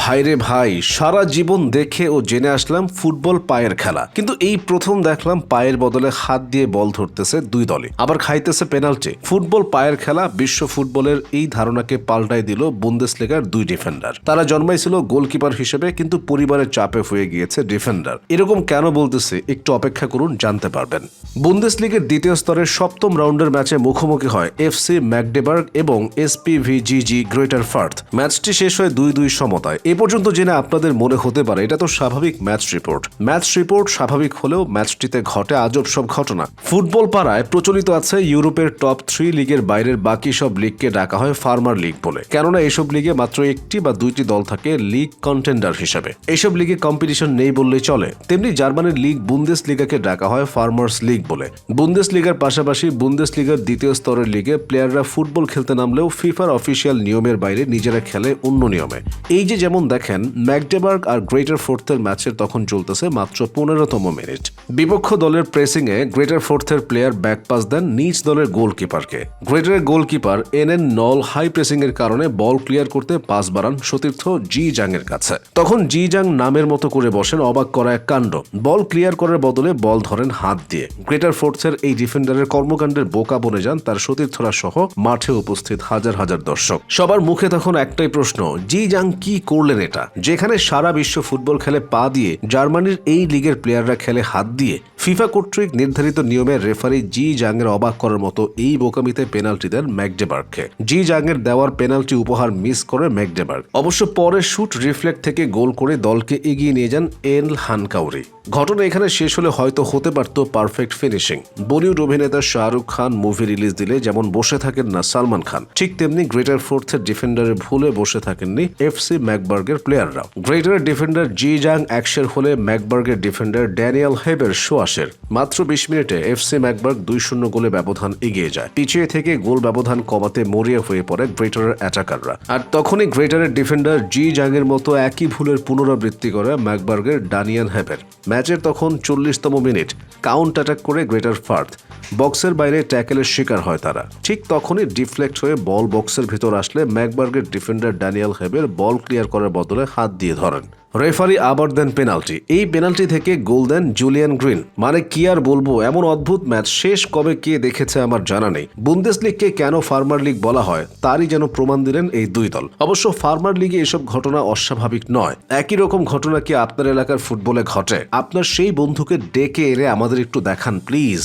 ভাইরে ভাই, সারা জীবন দেখে ও জেনে আসলাম ফুটবল পায়ের খেলা। কিন্তু এই প্রথম দেখলাম পায়ের বদলে হাত দিয়ে বল ধরতেছে দুই দলে। আবার খাইতেছে পেনাল্টি। ফুটবল পায়ের খেলা বিশ্ব ফুটবলের এই ধারণাকে পাল্টাই দিল বুন্দেসলিগার দুই ডিফেন্ডার। তারা জন্মাইছিল গোলকিপার হিসেবে, কিন্তু পরিবারের চাপে হয়ে গিয়েছে ডিফেন্ডার। এরকম কেন বলতেছে একটু অপেক্ষা করুন, জানতে পারবেন। বুন্দেসলিগের দ্বিতীয় স্তরের সপ্তম রাউন্ডের ম্যাচে মুখোমুখি হয় এফসি ম্যাকডেবার্গ এবং এসপিভিজিজি গ্রেটার ফার্থ। ম্যাচটি শেষ হয় দুই দুই সমতায়। এ পর্যন্ত জেনে আপনাদের মনে হতে পারে, এটা তো স্বাভাবিক ম্যাচ রিপোর্ট। ম্যাচ রিপোর্ট স্বাভাবিক হলেও ম্যাচটিতে ঘটে আজব সব ঘটনা। ফুটবল পাড়ায় প্রচলিত আছে ইউরোপের টপ থ্রি লিগের বাইরের বাকি সব লিগকে ডাকা হয় ফার্মার লিগ বলে। কেননা এসব লিগে মাত্র একটি বা দুইটি দল থাকে লিগ কন্টেন্ডার হিসেবে। এসব লিগে কম্পিটিশন নেই বললেই চলে। তেমনি জার্মানির লিগ বুন্দেস লিগাকে ডাকা হয় ফার্মার্স লিগ বলে। বুন্দেস লিগার পাশাপাশি বুন্দেস লিগার দ্বিতীয় স্তরের লিগে প্লেয়াররা ফুটবল খেলতে নামলেও ফিফার অফিসিয়াল নিয়মের বাইরে নিজেরা খেলে অন্য নিয়মে। এই যে যেমন দেখেন, ম্যাকডেবার্গ আর গ্রেটার ফোর্থের ম্যাচের তখন চলতেছে মাত্র পনেরোতম মিনিট। বিপক্ষ দলের প্রেসিংয়ে গ্রেটার ফোর্থের প্লেয়ার ব্যাক পাস দেন নিজ দলের গোলকিপারকে গ্রেটারের গোলকিপার এন এন নল হাই প্রেসিং এর কারণে বল ক্লিয়ার করতে পাস বাড়ান সতীর্থ জি জাং এর কাছে। তখন জি জাং নামের মতো করে বসেন, অবাক করা এক কাণ্ড। বল ক্লিয়ার করার বদলে বল ধরেন হাত দিয়ে। গ্রেটার ফোর্থের এই ডিফেন্ডারের কর্মকাণ্ডের বোকা বনে যান তার সতীর্থরা সহ মাঠে উপস্থিত হাজার হাজার দর্শক। সবার মুখে তখন একটাই প্রশ্ন জি জাং কি করলেন এটা। যেখানে সারা বিশ্ব ফুটবল খেলে পা দিয়ে জার্মানির এই লিগের প্লেয়াররা খেলে হাত দিয়ে ফিফা কর্তৃক নির্ধারিত নিয়মে রেফারি জি জাংয়ের অবাক করার মতো এই বোকামিতে পেনাল্টি দেন ম্যাকডেবার্গকে। জি জাংয়ের দেওয়ার পেনাল্টি উপহার মিস করে ম্যাকডেবার্গ। অবশ্য পরে শুট রিফ্লেক্ট থেকে গোল করে দলকে এগিয়ে নিয়ে যান এল হানকাউরি। ঘটনা এখানে শেষ হলে হয়তো হতে পারত পারফেক্ট ফিনিশিং। বলিউড অভিনেতা শাহরুখ খান মুভি রিলিজ দিলে যেমন বসে থাকেন না সালমান খান, ঠিক তেমনি গ্রেটার ফোর্থের ডিফেন্ডারের ভুলে বসে থাকেননি এফসি ম্যাকবার্গের প্লেয়াররাও। গ্রেটারের ডিফেন্ডার জি জাং অ্যাকশের হলে ম্যাকবার্গের ডিফেন্ডার ড্যানিয়েল হেবের শোয়াশের মাত্র বিশ মিনিটে এফসি ম্যাকবার্গ দুই শূন্য গোলে ব্যবধান এগিয়ে যায়। পিছিয়ে থেকে গোল ব্যবধান কমাতে মরিয়া হয়ে পড়ে গ্রেটারের অ্যাটাকাররা। আর তখনই গ্রেটারের ডিফেন্ডার জি জাংয়ের মতো একই ভুলের পুনরাবৃত্তি করে ম্যাকবার্গের ডানিয়ান হেবের। ম্যাচের তখন চল্লিশতম মিনিট, কাউন্ট অ্যাটাক করে গ্রেটার ফার্থ। বক্সের বাইরে ট্যাকেলের শিকার হয় তারা। ঠিক তখনই ডিফ্লেক্ট হয়ে বল বক্সের ভিতর আসলে ম্যাকবার্গের defender Daniel Heber ball clear করার বদলে হাত দিয়ে ধরেন। রেফারি আবার দেন পেনাল্টি। এই পেনাল্টি থেকে গোল দেন জুলিয়ান গ্রিন। মানে কি আর বলব, এমন অদ্ভুত ম্যাচ। শেষ কবে কে দেখেছে আমার জানা নেই। বুন্দেস লিগকে কেন ফার্মার লিগ বলা হয়, তারই যেন প্রমাণ দিলেন এই দুই দল। অবশ্য ফার্মার লিগে এসব ঘটনা অস্বাভাবিক নয়। একই রকম ঘটনা কি আপনার এলাকার ফুটবলে ঘটে? আপনার সেই বন্ধুকে ডেকে এনে আমাদের একটু দেখান, প্লিজ।